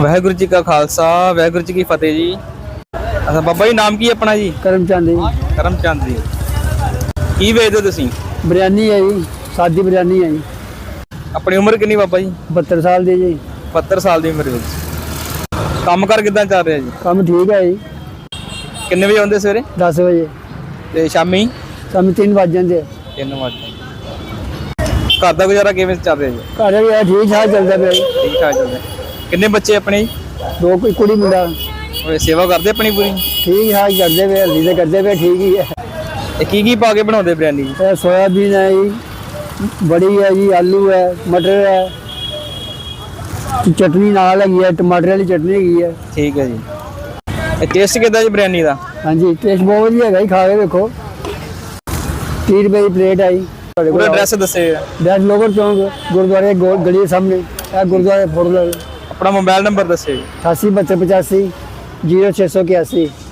ਵਾਹਿਗੁਰੂ ਜੀ ਕਾ ਖਾਲਸਾ ਵਾਹਿਗੁਰੂ ਜੀ ਕੀ ਫਤਿਹ ਜੀ। ਅੱਛਾ ਬਾਬਾ ਜੀ ਨਾਮ ਕੀ ਹੈ ਆਪਣਾ ਜੀ? ਕਰਮਚੰਦ ਜੀ। ਕਰਮਚੰਦ ਜੀ। ਕੀ ਵੇਚਦੇ ਹੋ ਤੁਸੀਂ? ਬਿਰਿਆਨੀ ਹੈ ਜੀ ਸਾਦੀ ਬਿਰਿਆਨੀ ਹੈ ਜੀ। ਆਪਣੀ ਉਮਰ ਕਿੰਨੀ ਬਾਬਾ ਜੀ? 72 ਸਾਲ ਦੀ ਜੀ। 72 ਸਾਲ ਦੀ ਉਮਰ ਵਿੱਚ। ਕੰਮ ਕਰ ਕਿਦਾਂ ਚੱਲ ਰਿਹਾ ਜੀ? ਕੰਮ ਠੀਕ ਹੈ ਜੀ। ਕਿੰਨੇ ਵਜੇ ਆਉਂਦੇ ਸਵੇਰੇ? 10 ਵਜੇ। ਤੇ ਸ਼ਾਮੀ? ਸ਼ਾਮੀ 3 ਵਜ ਜਾਂਦੇ 3 ਵਜੇ ਘਰ ਦਾ ਗੁਜ਼ਾਰਾ ਕਿਵੇਂ ਚੱਲ ਰਿਹਾ ਜੀ? ਘਰ ਵੀ ਹੈ ਠੀਕ ਠਾਕ ਚੱਲਦਾ ਪਿਆ ਜੀ। ਠੀਕ ਠਾਕ ਚੱਲ ਰਿਹਾ ਕਿੰਨੇ ਬੱਚੇ ਆਪਣੇ? ਜੀ ਦੋ ਕੋਈ ਕੁੜੀ ਮੁੰਡਾ। ਉਹ ਸੇਵਾ ਕਰਦੇ ਆਪਣੀ ਪੂਰੀ? ਠੀਕ ਠਾਕ ਕਰਦੇ ਪਏ ਹਲਦੀ ਤੇ ਕਰਦੇ ਪਏ ਠੀਕ ਹੀ ਹੈ। ਇਹ ਕੀ ਕੀ ਪਾ ਕੇ ਬਣਾਉਂਦੇ ਬਿਰਿਆਨੀ ਜੀ? ਇਹ ਸੋਇਆਬੀਨ ਹੈ ਜੀ ਬੜੀ ਹੈ ਜੀ ਆਲੂ ਹੈ ਮਟਰ ਹੈ। ਤੇ ਚਟਨੀ ਨਾਲ ਹੈਗੀ ਹੈ ਟਮਾਟਰ ਵਾਲੀ ਚਟਨੀ ਹੈਗੀ ਹੈ। ਠੀਕ ਹੈ ਜੀ। ਇਹ ਟੇਸਟ ਕਿਦਾਂ ਜੀ ਬਿਰਿਆਨੀ ਦਾ? ਹਾਂਜੀ ਟੇਸਟ ਬਹੁਤ ਵਧੀਆ ਹੈਗਾ ਜੀ ਖਾ ਕੇ ਦੇਖੋ 30 ਰੁਪਏ ਦੀ ਪਲੇਟ ਆਈ ਤੁਹਾਡੇ ਪੂਰਾ ਕੋਲ ਐਡਰੈਸ ਦੱਸੇ ਡੈਸ਼ ਲੋਗਰ ਚੌਂਕ ਗੁਰਦੁਆਰੇ ਗੋ- ਗਲੀ ਦੇ ਸਾਹਮਣੇ। ਇਹ ਗੁਰਦੁਆਰੇ ਫੋਟੋ ਲੈ ਲਓ। ਆਪਣਾ ਮੋਬਾਈਲ ਨੰਬਰ ਦੱਸੇ 88 72 85 0681